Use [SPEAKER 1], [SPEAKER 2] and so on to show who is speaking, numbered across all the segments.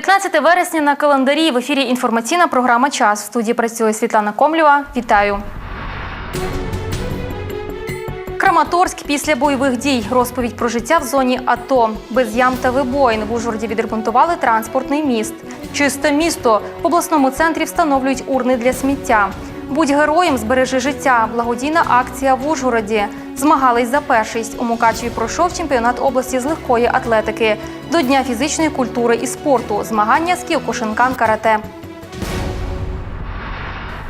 [SPEAKER 1] 15 вересня на календарі в ефірі інформаційна програма Час. В студії працює Світлана Комлєва. Вітаю. Краматорськ після бойових дій. Розповідь про життя в зоні АТО. Без ям та вибоїн в Ужгороді відремонтували транспортний міст. Чисте місто. В обласному центрі встановлюють урни для сміття. Будь героєм, збережи життя. Благодійна акція в Ужгороді. Змагались за першість. У Мукачеві пройшов чемпіонат області з легкої атлетики. До Дня фізичної культури і спорту. Змагання з кіокушинкан карате.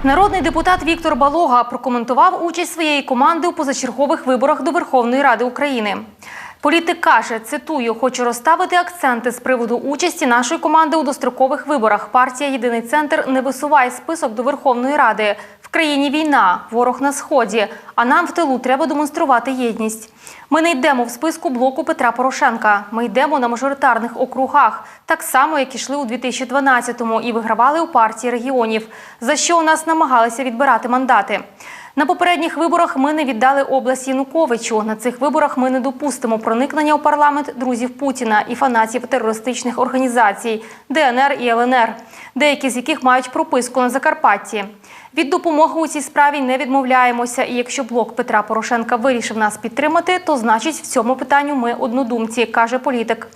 [SPEAKER 1] Народний депутат Віктор Балога прокоментував участь своєї команди у позачергових виборах до Верховної Ради України. Політик каже, цитую, хочу розставити акценти з приводу участі нашої команди у дострокових виборах. Партія Єдиний центр не висуває список до Верховної Ради. В країні війна, ворог на сході. А нам в тилу треба демонструвати єдність. Ми не йдемо в списку блоку Петра Порошенка. Ми йдемо на мажоритарних округах, так само як ішли у 2012-му і вигравали у партії регіонів, за що у нас намагалися відбирати мандати. На попередніх виборах ми не віддали область Януковичу. На цих виборах ми не допустимо проникнення у парламент друзів Путіна і фанатів терористичних організацій ДНР і ЛНР, деякі з яких мають прописку на Закарпатті. Від допомоги у цій справі не відмовляємося. І якщо блок Петра Порошенка вирішив нас підтримати, то значить в цьому питанню ми однодумці, каже політик.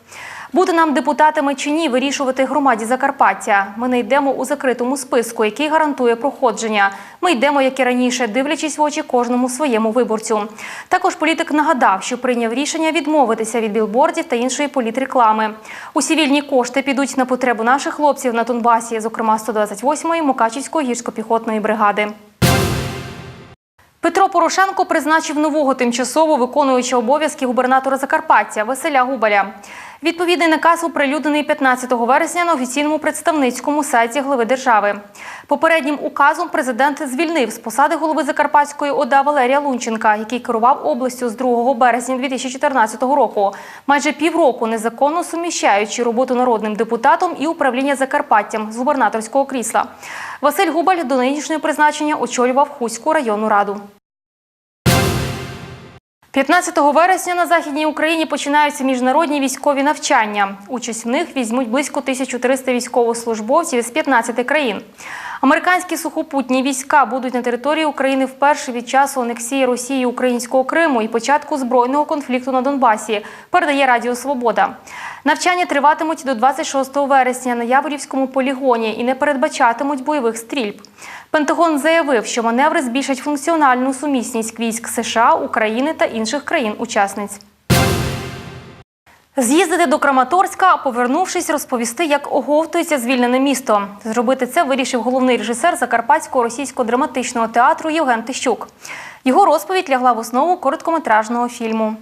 [SPEAKER 1] Бути нам депутатами чи ні, вирішувати громаді Закарпаття. Ми не йдемо у закритому списку, який гарантує проходження. Ми йдемо, як і раніше, дивлячись в очі кожному своєму виборцю. Також політик нагадав, що прийняв рішення відмовитися від білбордів та іншої політреклами. Усі вільні кошти підуть на потребу наших хлопців на Донбасі, зокрема 128-ї Мукачівської гірсько-піхотної бригади. Петро Порошенко призначив нового тимчасово виконуючого обов'язки губернатора Закарпаття Василя Губаля. Відповідний наказ оприлюднений 15 вересня на офіційному представницькому сайті глави держави. Попереднім указом президент звільнив з посади голови Закарпатської ОДА Валерія Лунченка, який керував областю з 2 березня 2014 року, майже півроку незаконно суміщаючи роботу народним депутатом і управління Закарпаттям з губернаторського крісла. Василь Губаль до нинішнього призначення очолював Хуську районну раду. 15 вересня на Західній Україні починаються міжнародні військові навчання. Участь в них візьмуть близько 1300 військовослужбовців із 15 країн. Американські сухопутні війська будуть на території України вперше від часу анексії Росії українського Криму і початку збройного конфлікту на Донбасі, передає Радіо Свобода. Навчання триватимуть до 26 вересня на Яворівському полігоні і не передбачатимуть бойових стрільб. Пентагон заявив, що маневри збільшать функціональну сумісність військ США, України та інших країн-учасниць. З'їздити до Краматорська, повернувшись, розповісти, як оговтується звільнене місто. Зробити це вирішив головний режисер Закарпатського російського драматичного театру Євген Тищук. Його розповідь лягла в основу короткометражного фільму.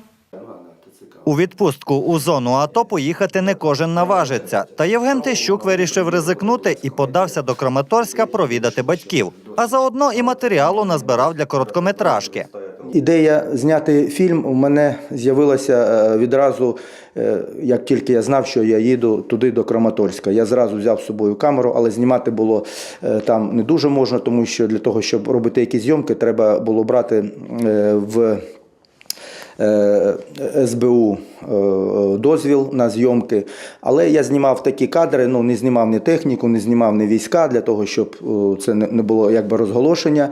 [SPEAKER 2] У відпустку у зону АТО поїхати не кожен наважиться. Та Євген Тищук вирішив ризикнути і подався до Краматорська провідати батьків. А заодно і матеріалу назбирав для короткометражки.
[SPEAKER 3] Ідея зняти фільм у мене з'явилася е, відразу, е, як тільки я знав, що я їду туди до Краматорська. Я зразу взяв з собою камеру, але знімати було е, там не дуже можна, тому що для того, щоб робити якісь зйомки, треба було брати в СБУ е, дозвіл на зйомки. Але я знімав такі кадри, ну не знімав ні техніку, не знімав ні війська для того, щоб е, це не було якби розголошення,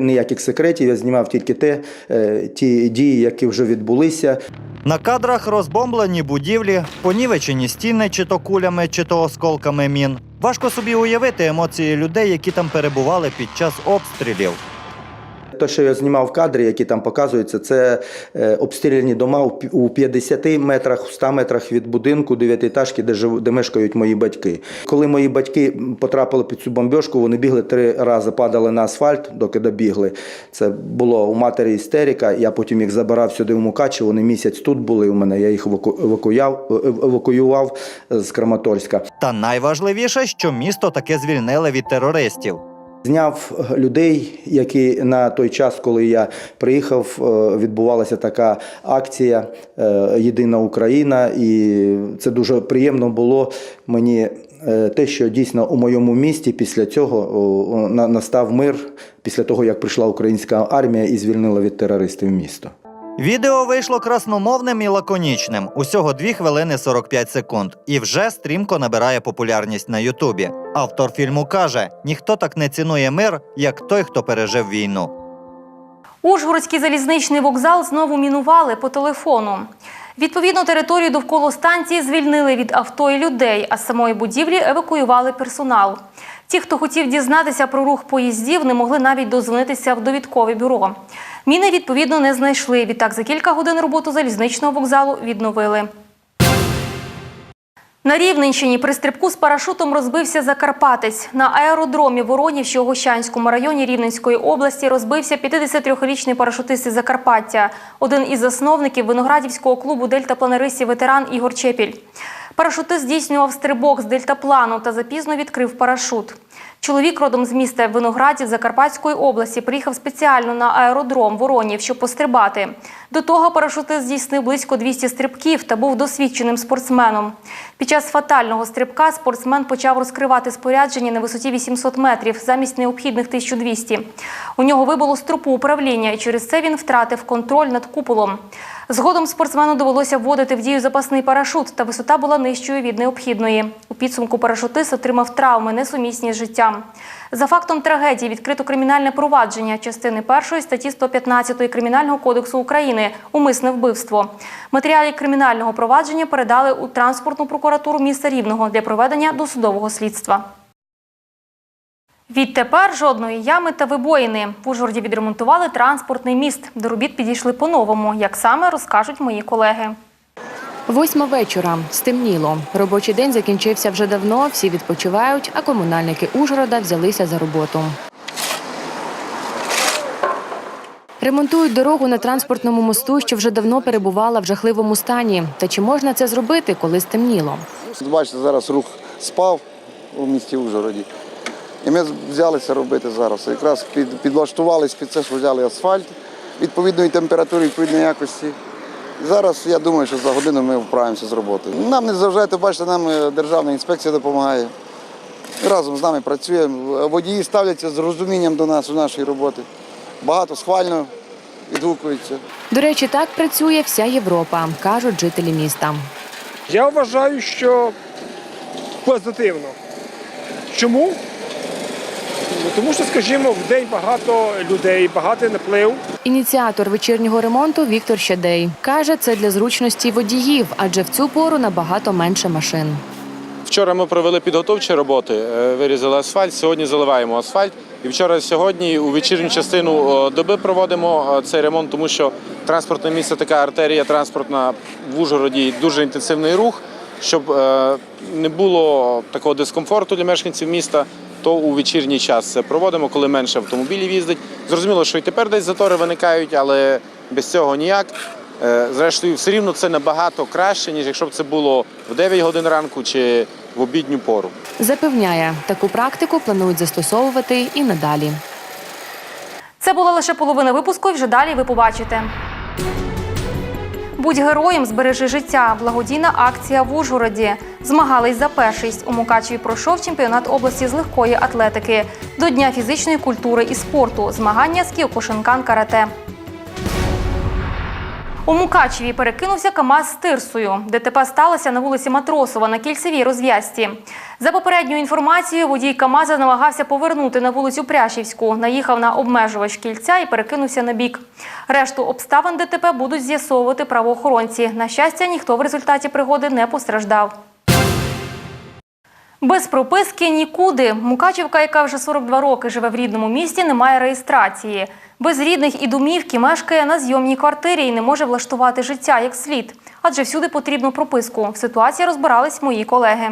[SPEAKER 3] ніяких секретів. Я знімав тільки те, е, ті дії, які вже відбулися.
[SPEAKER 2] На кадрах розбомблені будівлі, понівечені стіни, чи то кулями, чи то осколками мін. Важко собі уявити емоції людей, які там перебували під час обстрілів.
[SPEAKER 3] Те, що я знімав в кадрі, які там показуються, це е, обстріляні дома у пі- у 50 метрах, в 100 метрах від будинку дев'ятиэтажки, де жив, де мешкають мої батьки. Коли мої батьки потрапили під цю бомбьошку, вони бігли три рази, падали на асфальт, доки добігли. Це було у матері істерика. Я потім їх забирав сюди в Мукачево. Вони місяць тут були у мене. Я їх еваку- евакуяв, е, евакуював з Краматорська.
[SPEAKER 2] Та найважливіше, що місто таке звільнили від терористів.
[SPEAKER 3] Зняв людей, які на той час, коли я приїхав, е, відбувалася така акція е, Єдина Україна, і це дуже приємно було мені. е, Те, що дійсно у моєму місті після цього на- настав мир, після того як прийшла українська армія і звільнила від терористів місто.
[SPEAKER 2] Відео вийшло красномовним і лаконічним. Усього 2 хвилини 45 секунд, і вже стрімко набирає популярність на Ютубі. Автор фільму каже: ніхто так не цінує мир, як той, хто пережив війну.
[SPEAKER 1] Ужгородський залізничний вокзал знову мінували по телефону. Відповідно, територію довкола станції звільнили від авто і людей, а з самої будівлі евакуювали персонал. Ті, хто хотів дізнатися про рух поїздів, не могли навіть дозвонитися в довідкове бюро. Міни відповідно не знайшли. Відтак за кілька годин роботу залізничного вокзалу відновили. На Рівненщині при стрибку з парашутом розбився Закарпатець. На аеродромі Воронів, що у Гощанському районі Рівненської області, розбився 53-річний парашутист із Закарпаття, один із засновників виноградівського клубу дельтапланеристів ветеран Ігор Чепіль. Парашутист здійснював стрибок з дельтаплану та запізно відкрив парашут. Чоловік родом з міста Виноградів Закарпатської області приїхав спеціально на аеродром Воронів, щоб пострибати. До того парашутист здійснив близько 200 стрибків та був досвідченим спортсменом. Під час фатального стрибка спортсмен почав розкривати спорядження на висоті 800 метрів замість необхідних 1200. У нього вибило стропу управління, і через це він втратив контроль над куполом. Згодом спортсмену довелося вводити в дію запасний парашут, та висота була нижчою від необхідної. У підсумку парашутист отримав травми, несумісні з життям. За фактом трагедії відкрито кримінальне провадження частини першої статті 115 Кримінального кодексу України умисне вбивство. Матеріали кримінального провадження передали у транспортну прокуратуру міста Рівного для проведення досудового слідства. Відтепер жодної ями та вибоїни. В Ужгороді відремонтували транспортний міст. До робіт підійшли по-новому. Як саме розкажуть мої колеги.
[SPEAKER 4] Восьма вечора стемніло. Робочий день закінчився вже давно. Всі відпочивають, а комунальники Ужгорода взялися за роботу. Ремонтують дорогу на транспортному мосту, що вже давно перебувала в жахливому стані. Та чи можна це зробити, коли стемніло?
[SPEAKER 5] Бачите, зараз рух спав у місті Ужгороді. І ми взялися робити зараз. Якраз під, підлаштувалися під це, що взяли асфальт відповідної температури, відповідної якості. Зараз я думаю, що за годину ми вправимося з роботою. Нам не заважайте, бачите, нам е, Державна інспекція допомагає. Разом з нами працюємо. Водії ставляться з розумінням до нас, до нашої роботи. Багато схвально відгукуються.
[SPEAKER 4] До речі, так працює вся Європа, кажуть жителі міста.
[SPEAKER 6] Я вважаю, що позитивно. Чому? Тому що, скажімо, в день багато людей, багатий наплив.
[SPEAKER 4] Ініціатор вечірнього ремонту Віктор Щадей каже, це для зручності водіїв, адже в цю пору набагато менше машин.
[SPEAKER 7] Вчора ми провели підготовчі роботи, е, вирізали асфальт. Сьогодні заливаємо асфальт. І вчора, сьогодні, у вечірню частину е, доби проводимо е, цей ремонт, тому що транспортне місце така артерія транспортна в Ужгороді дуже інтенсивний рух. Щоб не було такого дискомфорту для мешканців міста, то у вечірній час це проводимо, коли менше автомобілів їздить. Зрозуміло, що і тепер десь затори виникають, але без цього ніяк. Е, Зрештою, все рівно це набагато краще, ніж якщо б це було в 9 годин ранку чи в обідню пору.
[SPEAKER 4] Запевняє, таку практику планують застосовувати і надалі.
[SPEAKER 1] Це була лише половина випуску, і вже далі ви побачите. Будь героєм, збережи життя. Благодійна акція в Ужгороді. Змагались за першість. У Мукачеві пройшов чемпіонат області з легкої атлетики. До Дня фізичної культури і спорту. Змагання з кіокушинкан карате. У Мукачеві перекинувся КАМАЗ з тирсою. ДТП сталося на вулиці Матросова на кільцевій розв'язці. За попередньою інформацією, водій КАМАЗа намагався повернути на вулицю Пряшівську, наїхав на обмежувач кільця і перекинувся на бік. Решту обставин ДТП будуть з'ясовувати правоохоронці. На щастя, ніхто в результаті пригоди не постраждав. Без прописки нікуди. Мукачівка, яка вже 42 роки живе в рідному місті, не має реєстрації. Без рідних і домівки мешкає на зйомній квартирі і не може влаштувати життя як слід. Адже всюди потрібно прописку. В ситуації розбирались мої колеги.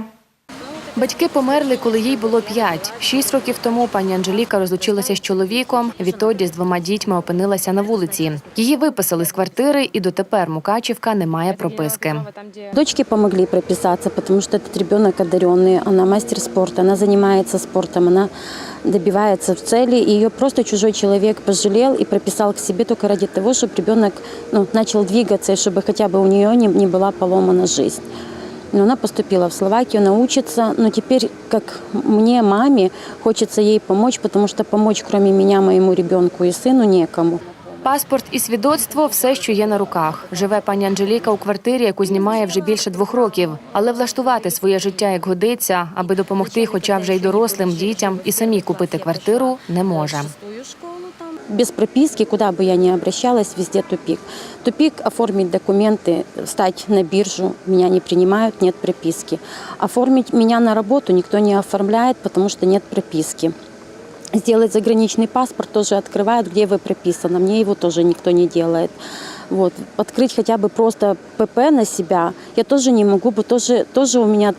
[SPEAKER 4] Батьки померли, коли їй було п'ять. Шість років тому пані Анжеліка розлучилася з чоловіком. Відтоді з двома дітьми опинилася на вулиці. Її виписали з квартири, і дотепер Мукачівка не має прописки.
[SPEAKER 8] Дочки помогли прописаться, потому что этот ребенок одаренный, она мастер спорта, она занимается спортом, она добивается цели, и ее просто чужой человек пожалел и прописал к себе только ради того, чтобы ребенок ну, начал двигаться, и чтобы хотя бы у нее не, не была поломана жизнь. Она поступила в Словакию, она учится, но теперь, как мне, маме, хочется ей помочь, потому что помочь, кроме меня, моему ребенку и сыну, некому.
[SPEAKER 4] Паспорт і свідоцтво все, що є на руках. Живе пані Анжеліка у квартирі, яку знімає вже більше двох років. Але влаштувати своє життя як годиться, аби допомогти, хоча вже й дорослим дітям, і самі купити квартиру не може.
[SPEAKER 8] Без прописки, куда бы я ни обращалась, везде тупик. Тупик оформить документы, встать на биржу, меня не принимают, нет прописки. Оформить меня на работу никто не оформляет, потому что нет прописки. Сделать заграничный паспорт тоже открывают, где вы прописаны. Мне его тоже никто не делает. Вот. Открыть хотя бы просто ПП на себя я тоже не могу, потому тоже, тоже у меня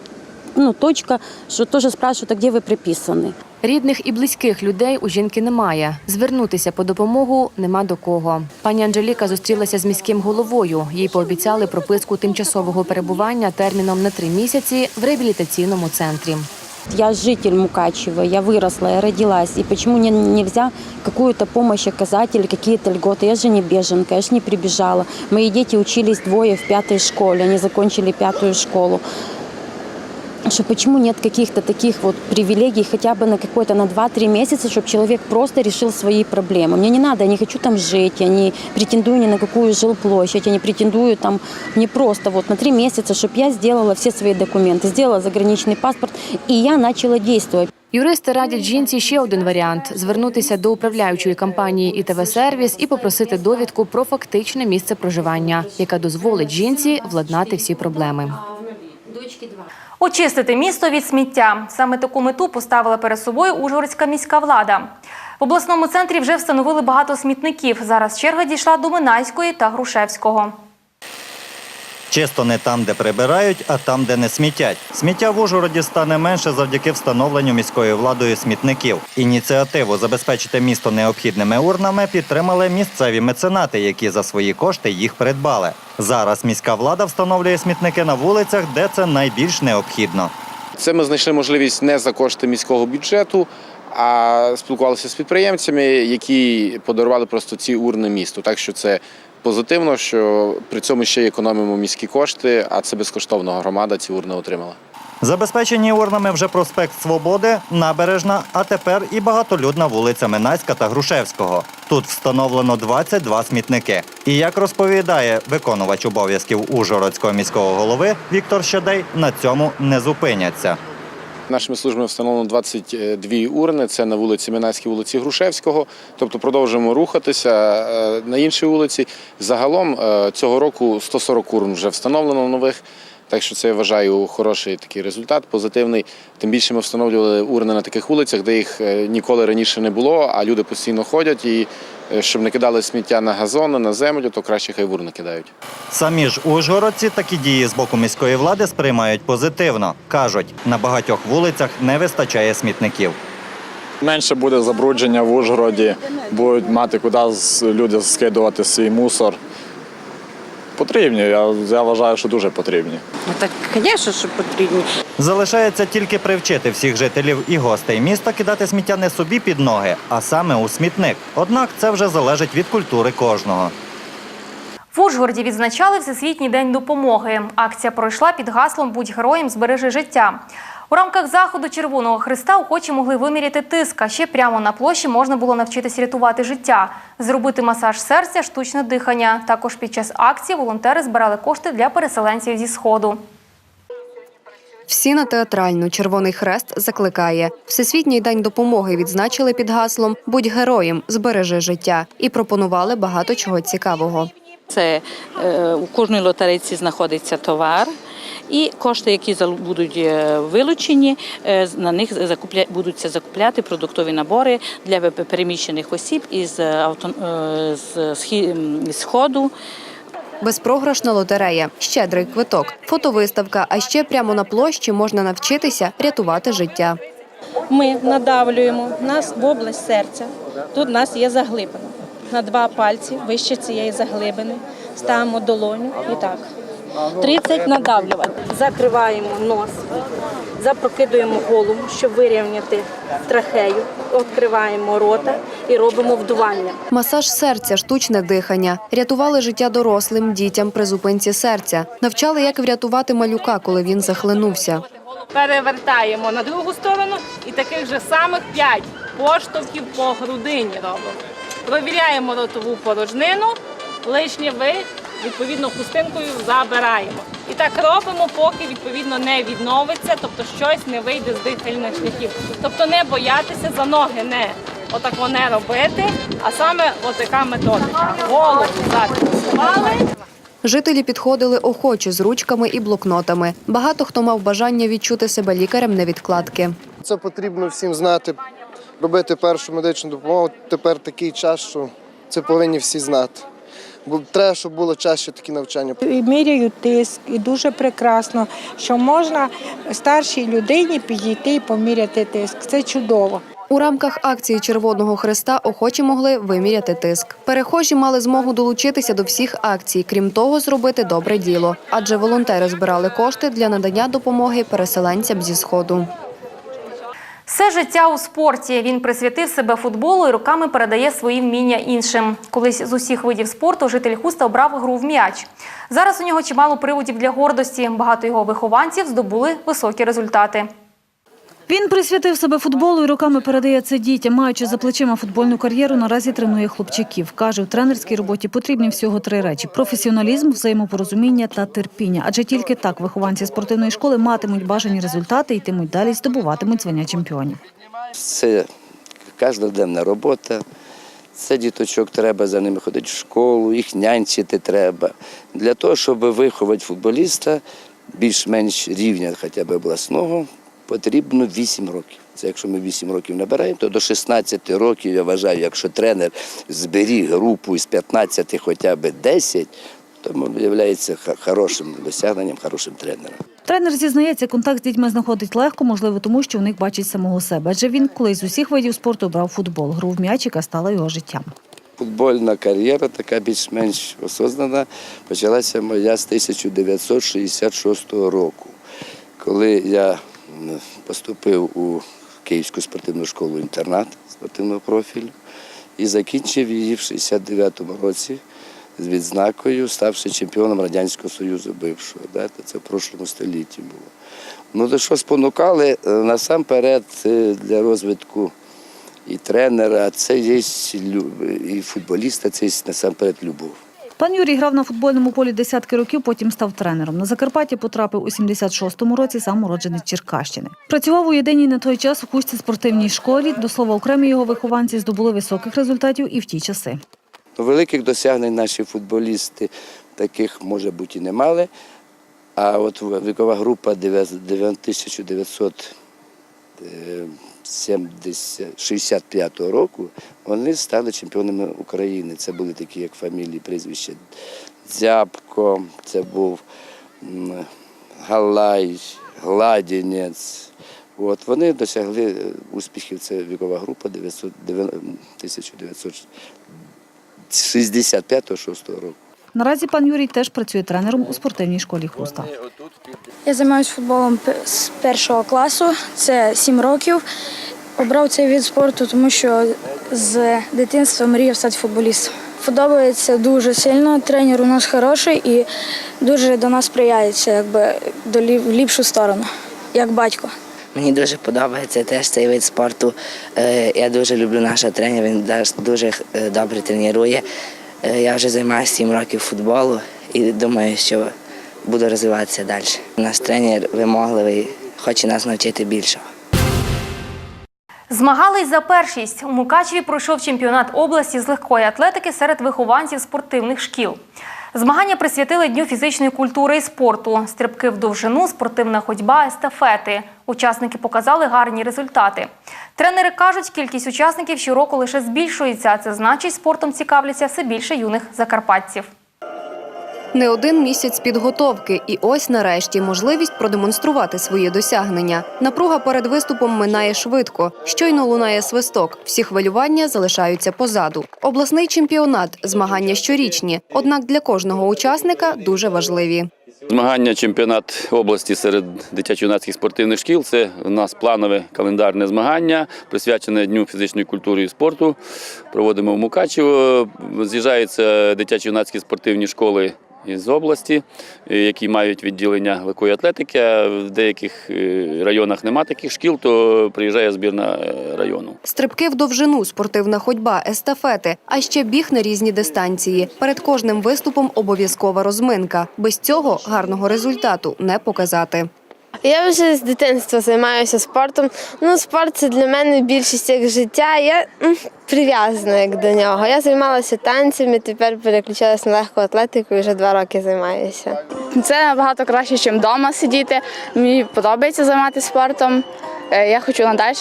[SPEAKER 8] ну, точка, что тоже спрашивают, а где вы прописаны.
[SPEAKER 4] Рідних і близьких людей у жінки немає. Звернутися по допомогу нема до кого. Пані Анжеліка зустрілася з міським головою. Їй пообіцяли прописку тимчасового перебування терміном на три місяці в реабілітаційному центрі.
[SPEAKER 8] Я житель Мукачева, я выросла, я родилась. И почему не- нельзя какую-то помощь оказать или какие-то льготы? Я же не беженка, я же не прибежала. Мои дети учились двое в пятой школе, они закончили пятую школу Что почему нет каких-то таких вот привилегий хотя бы на какой-то на 2-3 месяца, чтобы человек просто решил свои проблемы. Мне не надо, я не хочу там жить, я не претендую ни на какую жилплощадь, я не претендую там, мне просто вот на 3 месяца, чтобы я сделала все свои документы, сделала заграничный паспорт, и я начала действовать.
[SPEAKER 4] Юристи радять жінці ще один варіант звернутися до управляючої компанії ІТВ Сервіс і попросити довідку про фактичне місце проживання, яка дозволить жінці владнати всі проблеми.
[SPEAKER 1] Очистити місто від сміття. Саме таку мету поставила перед собою Ужгородська міська влада. В обласному центрі вже встановили багато смітників. Зараз черга дійшла до Минайської та Грушевського.
[SPEAKER 2] Чисто не там, де прибирають, а там, де не смітять. Сміття в Ужгороді стане менше завдяки встановленню міською владою смітників. Ініціативу забезпечити місто необхідними урнами підтримали місцеві меценати, які за свої кошти їх придбали. Зараз міська влада встановлює смітники на вулицях, де це найбільш необхідно.
[SPEAKER 7] Це ми знайшли можливість не за кошти міського бюджету, а спілкувалися з підприємцями, які подарували просто ці урни місту. Так що це позитивно, що при цьому ще й економимо міські кошти, а це безкоштовно громада ці урни отримала.
[SPEAKER 2] Забезпечені урнами вже проспект Свободи, Набережна, а тепер і багатолюдна вулиця Минайська та Грушевського. Тут встановлено 22 смітники. І як розповідає виконувач обов'язків Ужгородського міського голови Віктор Щедей, на цьому не зупиняться.
[SPEAKER 7] Нашими службами встановлено 22 урни. Це на вулиці Минайській, вулиці Грушевського. Тобто продовжуємо рухатися е, на інші вулиці. Загалом е, цього року 140 урн вже встановлено нових. Так що це я вважаю хороший такий результат, позитивний. Тим більше ми встановлювали урни на таких вулицях, де їх е, ніколи раніше не було, а люди постійно ходять. І щоб не кидали сміття на газони, на землю, то краще хай в урни кидають.
[SPEAKER 2] Самі ж ужгородці такі дії з боку міської влади сприймають позитивно. кажуть, на багатьох вулицях не вистачає смітників.
[SPEAKER 9] Менше буде забрудження в Ужгороді, будуть мати куди люди скидувати свій мусор. Потрібні, я, я вважаю, що дуже потрібні.
[SPEAKER 10] Ну, Так, звісно, що потрібні.
[SPEAKER 2] Залишається тільки привчити всіх жителів і гостей міста кидати сміття не собі під ноги, а саме у смітник. Однак це вже залежить від культури кожного.
[SPEAKER 1] В Ужгороді відзначали Всесвітній день допомоги. Акція пройшла під гаслом Будь героєм, збережи життя. У рамках заходу Червоного Христа охочі могли виміряти тиск, а ще прямо на площі можна було навчитися рятувати життя, зробити масаж серця, штучне дихання. Також під час акції волонтери збирали кошти для переселенців зі сходу.
[SPEAKER 11] Всі на театральну Червоний Хрест закликає. Всесвітній день допомоги відзначили під гаслом Будь героєм, збережи життя і пропонували багато чого цікавого.
[SPEAKER 10] Це е, у кожній лотерейці знаходиться товар. І кошти, які будуть е, вилучені, е, на них закупля... будуть закупляти продуктові набори для переміщених осіб із е, авто... з з сходу.
[SPEAKER 11] Безпрограшна лотерея, щедрий квиток, фотовиставка. А ще прямо на площі можна навчитися рятувати життя.
[SPEAKER 12] Ми надавлюємо нас в область серця. Тут у нас є заглибина. На два пальці вище цієї заглибини. Ставимо долоню і так. 30 надавлювати. Закриваємо нос, запрокидуємо голову, щоб вирівняти трахею, відкриваємо рота і робимо вдування.
[SPEAKER 11] Масаж серця, штучне дихання. Рятували життя дорослим, дітям при зупинці серця. Навчали, як врятувати малюка, коли він захлинувся.
[SPEAKER 12] Перевертаємо на другу сторону і таких же самих 5 поштовхів по грудині робимо. провіряємо ротову порожнину, лишнє ви відповідно хустинкою забираємо. І так робимо, поки відповідно не відновиться, тобто щось не вийде з дихальних шляхів. Тобто не боятися за ноги, не отако не робити, а саме отака методика. Голову зафіксували.
[SPEAKER 11] Жителі підходили охоче з ручками і блокнотами. Багато хто мав бажання відчути себе лікарем невідкладки.
[SPEAKER 13] Це потрібно всім знати, робити першу медичну допомогу. Тепер такий час, що це повинні всі знати. Бо треба, щоб було чаще такі навчання.
[SPEAKER 14] І міряють тиск, і дуже прекрасно, що можна старшій людині підійти і поміряти тиск. Це чудово.
[SPEAKER 11] У рамках акції Червоного Хреста охочі могли виміряти тиск. Перехожі мали змогу долучитися до всіх акцій, крім того, зробити добре діло, адже волонтери збирали кошти для надання допомоги переселенцям зі сходу.
[SPEAKER 1] Все життя у спорті. Він присвятив себе футболу і руками передає свої вміння іншим. Колись з усіх видів спорту житель Хуста обрав гру в м'яч. Зараз у нього чимало приводів для гордості. Багато його вихованців здобули високі результати.
[SPEAKER 15] Він присвятив себе футболу і роками передає це дітям. Маючи за плечима футбольну кар'єру, наразі тренує хлопчиків. Каже, у тренерській роботі потрібні всього три речі: професіоналізм, взаємопорозуміння та терпіння. Адже тільки так вихованці спортивної школи матимуть бажані результати, йтимуть далі здобуватимуть звання чемпіонів.
[SPEAKER 16] Це кожноденна робота. Це діточок треба за ними ходити в школу, їх нянчити треба. Для того, щоб виховати футболіста більш-менш рівня хоча б обласного, потрібно 8 років. Це якщо ми 8 років набираємо, то до 16 років, я вважаю, якщо тренер зберіг групу із 15 хоча б 10, то є хорошим досягненням, хорошим тренером.
[SPEAKER 15] Тренер зізнається, контакт з дітьми знаходить легко, можливо, тому що у них бачить самого себе. Адже він колись з усіх видів спорту обрав футбол. Гру в м'ячика стала його життям.
[SPEAKER 16] Футбольна кар'єра, така більш-менш осознана, почалася моя з 1966 року, коли я поступив у Київську спортивну школу інтернат спортивного профілю і закінчив її в 69-му році з відзнакою, ставши чемпіоном Радянського Союзу бившого. Це в прошлому столітті було. Ну, то що спонукали е, насамперед для розвитку і тренера, це є і футболіста, це є насамперед любов.
[SPEAKER 15] Пан Юрій грав на футбольному полі десятки років, потім став тренером. На Закарпаття потрапив у 76-му році, сам уродженець Черкащини. Працював у єдиній на той час у хустій спортивній школі. До слова, окремі його вихованці здобули високих результатів і в ті часи.
[SPEAKER 16] Великих досягнень наші футболісти таких, може бути, і не мали. А от вікова група 1965 року вони стали чемпіонами України. Це були такі, як фамілії, прізвища Дзябко, це був Галай, Гладінець. От, вони досягли е, успіхів. Це вікова група 1965-6 року.
[SPEAKER 15] Наразі пан Юрій теж працює тренером у спортивній школі Хуста.
[SPEAKER 17] Я займаюся футболом з першого класу, це сім років. Обрав цей від спорту, тому що з дитинства мріяв стати футболістом. Подобається дуже сильно. Тренер у нас хороший і дуже до нас сприяється, якби до ліпшу сторону, як батько.
[SPEAKER 18] Мені дуже подобається теж цей вид спорту. Е, Я дуже люблю нашого тренера, він дуже е, добре тренує. Е, Я вже займаюся 7 років футболу і думаю, що буду розвиватися далі. Наш тренер вимогливий, хоче нас навчити більшого.
[SPEAKER 1] Змагались за першість. У Мукачеві пройшов чемпіонат області з легкої атлетики серед вихованців спортивних шкіл. Змагання присвятили Дню фізичної культури і спорту, стрибки в довжину, спортивна ходьба, естафети. Учасники показали гарні результати. Тренери кажуть, кількість учасників щороку лише збільшується, це значить, спортом цікавляться все більше юних закарпатців.
[SPEAKER 11] Не один місяць підготовки, і ось нарешті можливість продемонструвати свої досягнення. Напруга перед виступом минає швидко. Щойно лунає свисток. Всі хвилювання залишаються позаду. Обласний чемпіонат змагання щорічні, однак для кожного учасника дуже важливі.
[SPEAKER 19] Змагання чемпіонат області серед дитячо-юнацьких спортивних шкіл. Це у нас планове календарне змагання, присвячене Дню фізичної культури і спорту. Проводимо в Мукачево. З'їжджаються дитячо-юнацькі спортивні школи із області, е, які мають відділення легкої атлетики. А в деяких е, районах нема таких шкіл, то приїжджає збірна е, району.
[SPEAKER 11] Стрибки в довжину, спортивна ходьба, естафети, а ще біг на різні дистанції. Перед кожним виступом обов'язкова розминка. Без цього гарного результату не показати.
[SPEAKER 20] Я вже з дитинства займаюся спортом. Ну, спорт це для мене більшість як життя. Я прив'язана як до нього. Я займалася танцями, тепер переключилася на легку атлетику і вже два роки займаюся.
[SPEAKER 21] Це набагато краще, ніж вдома сидіти. Мені подобається займатися спортом. Е, Я хочу надалі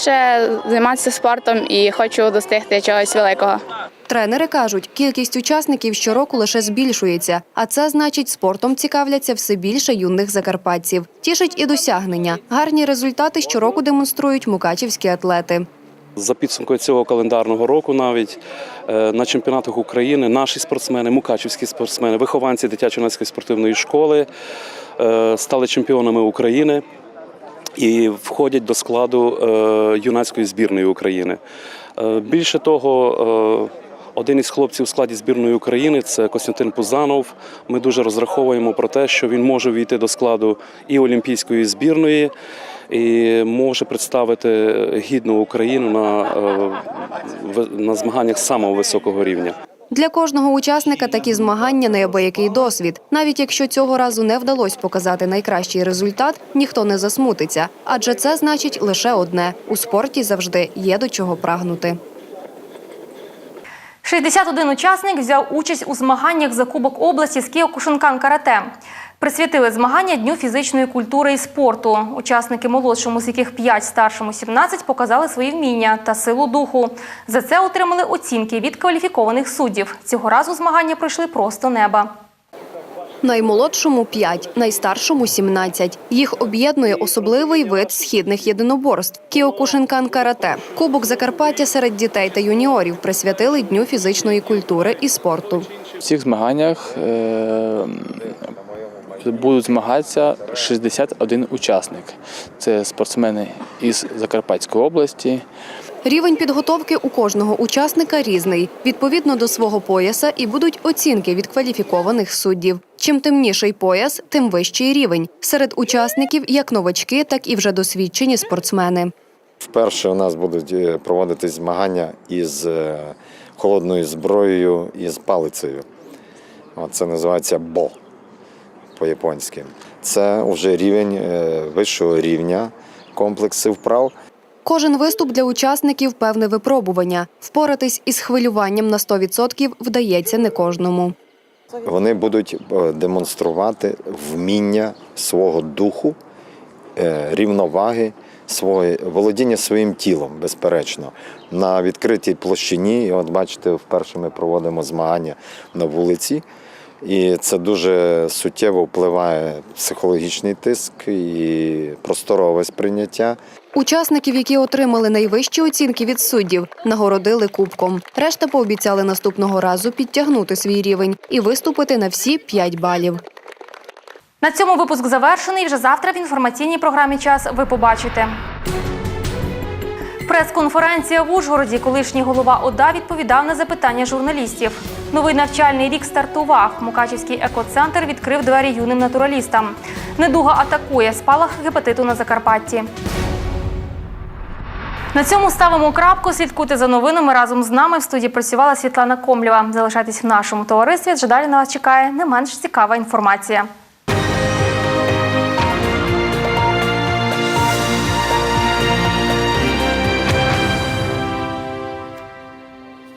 [SPEAKER 21] займатися спортом і хочу достигти чогось великого.
[SPEAKER 11] Тренери кажуть, кількість учасників щороку лише збільшується, а це значить, спортом цікавляться все більше юних закарпатців. Тішить і досягнення. Гарні результати щороку демонструють мукачівські атлети.
[SPEAKER 22] За підсумкою цього календарного року навіть е, на чемпіонатах України наші спортсмени, мукачівські спортсмени, вихованці дитячо-юнацької спортивної школи е, стали чемпіонами України і входять до складу е, юнацької збірної України. Е, Більше того, е, один із хлопців у складі збірної України це Костянтин Пузанов. Ми дуже розраховуємо про те, що він може війти до складу і олімпійської збірної, і може представити гідну Україну на, на змаганнях самого високого рівня.
[SPEAKER 11] Для кожного учасника такі змагання неабиякий досвід. Навіть якщо цього разу не вдалося показати найкращий результат, ніхто не засмутиться. Адже це значить лише одне: у спорті завжди є до чого прагнути.
[SPEAKER 1] 61 учасник взяв участь у змаганнях за Кубок області з Кіокушинкан карате. Присвятили змагання Дню фізичної культури і спорту. Учасники молодшому, з яких 5, старшому 17, показали свої вміння та силу духу. За це отримали оцінки від кваліфікованих суддів. Цього разу змагання пройшли просто неба.
[SPEAKER 11] Наймолодшому 5, найстаршому 17. Їх об'єднує особливий вид східних єдиноборств Кіокушинкан карате. Кубок Закарпаття серед дітей та юніорів присвятили Дню фізичної культури і спорту.
[SPEAKER 23] В цих змаганнях е, будуть змагатися 61 учасник. Це спортсмени із Закарпатської області.
[SPEAKER 11] Рівень підготовки у кожного учасника різний. Відповідно до свого пояса і будуть оцінки від кваліфікованих суддів. Чим темніший пояс, тим вищий рівень. Серед учасників як новачки, так і вже досвідчені спортсмени.
[SPEAKER 24] Вперше у нас будуть е, проводитись змагання із е, холодною зброєю і з палицею. Це називається бо по-японськи. Це вже рівень е, вищого рівня комплексів вправ.
[SPEAKER 11] Кожен виступ для учасників певне випробування. Впоратись із хвилюванням на 100% вдається не кожному.
[SPEAKER 24] Вони будуть е, демонструвати вміння свого духу, е, рівноваги, своє володіння своїм тілом, безперечно, на відкритій площині. І от бачите, вперше ми проводимо змагання на вулиці. І це дуже суттєво впливає психологічний тиск і просторове сприйняття.
[SPEAKER 11] Учасників, які отримали найвищі оцінки від суддів, нагородили кубком. Решта пообіцяли наступного разу підтягнути свій рівень і виступити на всі 5 балів.
[SPEAKER 1] На цьому випуск завершений. Вже завтра в інформаційній програмі час ви побачите. Прес-конференція в Ужгороді. Колишній голова ОДА відповідав на запитання журналістів. Новий навчальний рік стартував. Мукачівський екоцентр відкрив двері юним натуралістам. Недуга атакує спалах гепатиту на Закарпатті. На цьому ставимо крапку. Слідкуйте за новинами разом з нами. В студії працювала Світлана Комлєва. Залишайтесь в нашому товаристві. Адже далі на вас чекає не менш цікава інформація.